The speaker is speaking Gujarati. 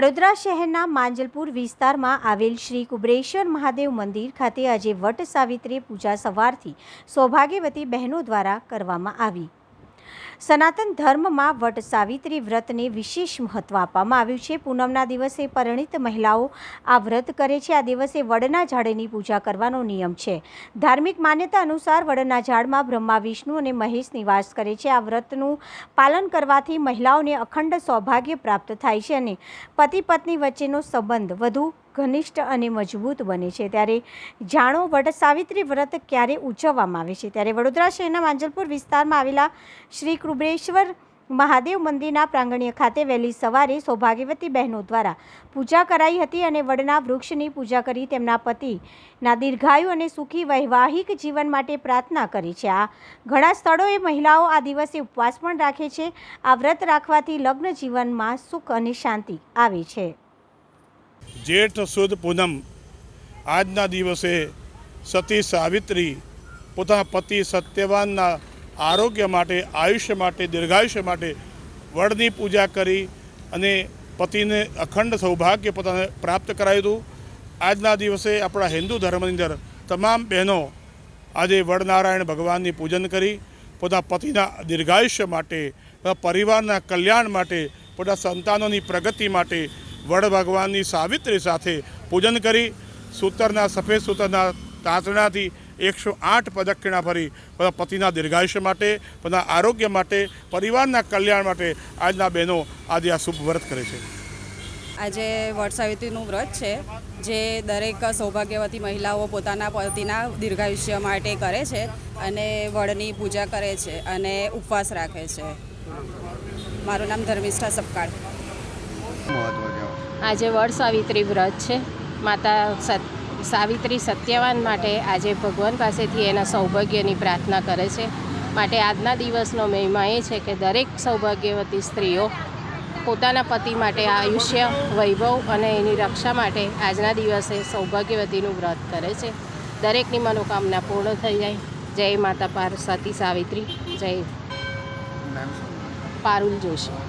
વડોદરા શહેરના માંજલપુર વિસ્તારમાં આવેલ શ્રી કુબરેશ્વર મહાદેવ મંદિર ખાતે આજે વટ સાવિત્રી પૂજા સવારથી સૌભાગ્યવતી બહેનો દ્વારા કરવામાં આવી. સનાતન ધર્મમાં વટ સાવિત્રી વ્રતને વિશેષ મહત્વ આપવામાં આવ્યું છે. પૂનમના દિવસે પરિણીત મહિલાઓ આ વ્રત કરે છે. આ દિવસે વડના ઝાડની પૂજા કરવાનો નિયમ છે. ધાર્મિક માન્યતા અનુસાર વડના ઝાડમાં બ્રહ્મા, વિષ્ણુ અને મહેશ નિવાસ કરે છે. આ વ્રતનું પાલન કરવાથી મહિલાઓને અખંડ સૌભાગ્ય પ્રાપ્ત થાય છે અને પતિ પત્ની વચ્ચેનો સંબંધ વધુ ઘનિષ્ઠ અને મજબૂત બને છે. ત્યારે જાણો વટ સાવિત્રી વ્રત ક્યારે ઉજવવામાં આવે છે? ત્યારે વડોદરા શહેરના માંજલપુર વિસ્તારમાં આવેલા શ્રી કૃબ્રેશ્વર મહાદેવ મંદિરના પ્રાંગણ્ય ખાતે વહેલી સવારે સૌભાગ્યવતી બહેનો દ્વારા પૂજા કરાઈ હતી અને વડના વૃક્ષની પૂજા કરી તેમના પતિના દીર્ઘાયુ અને સુખી વૈવાહિક જીવન માટે પ્રાર્થના કરી છે. આ ઘણા સ્થળોએ મહિલાઓ આ દિવસે ઉપવાસ પણ રાખે છે. આ વ્રત રાખવાથી લગ્ન જીવનમાં સુખ અને શાંતિ આવે છે. જેઠ સુદ પૂનમ આજના દિવસે સતી સાવિત્રી પોતાના પતિ સત્યવાનના આરોગ્ય માટે, આયુષ્ય માટે, દીર્ઘાયુષ્ય માટે વડની પૂજા કરી અને પતિને અખંડ સૌભાગ્ય પોતાને પ્રાપ્ત કરાયું હતું. આજના દિવસે આપણા હિન્દુ ધર્મની અંદર તમામ બહેનો આજે વડનારાયણ ભગવાનની પૂજન કરી, પોતાના પતિના દીર્ઘાયુષ્ય માટે પરિવારના કલ્યાણ માટે, પોતાના સંતાનોની પ્રગતિ માટે વડ ભગવાનની સાવિત્રી સાથે પૂજન કરી સૂતરના સફેદ સૂતરના તાંતણાથી એકસો આઠ પ્રદક્ષિણા ફરી પોતા પતિના દીર્ઘાયુષ્ય માટે પોતાના આરોગ્ય માટે પરિવારના કલ્યાણ માટે આજના બહેનો આજે આ શુભ વ્રત કરે છે. આજે વટસાવિત્રીનું વ્રત છે જે દરેક સૌભાગ્યવતી મહિલાઓ પોતાના પતિના દીર્ઘાયુષ્ય માટે કરે છે અને વડની પૂજા કરે છે અને ઉપવાસ રાખે છે. મારું નામ ધર્મિષ્ઠા સપકાળ મહત્વ છે. આજે વડ સાવિત્રી વ્રત છે. માતા સાવિત્રી સત્યવાન માટે આજે ભગવાન પાસેથી એના સૌભાગ્યની પ્રાર્થના કરે છે. માટે આજના દિવસનો મહિમા એ છે કે દરેક સૌભાગ્યવતી સ્ત્રીઓ પોતાના પતિ માટે આયુષ્ય વૈભવ અને એની રક્ષા માટે આજના દિવસે સૌભાગ્યવતીનું વ્રત કરે છે. દરેકની મનોકામના પૂર્ણ થઈ જાય. જય માતા પાર સતી સાવિત્રી જય પારુલ જોશી.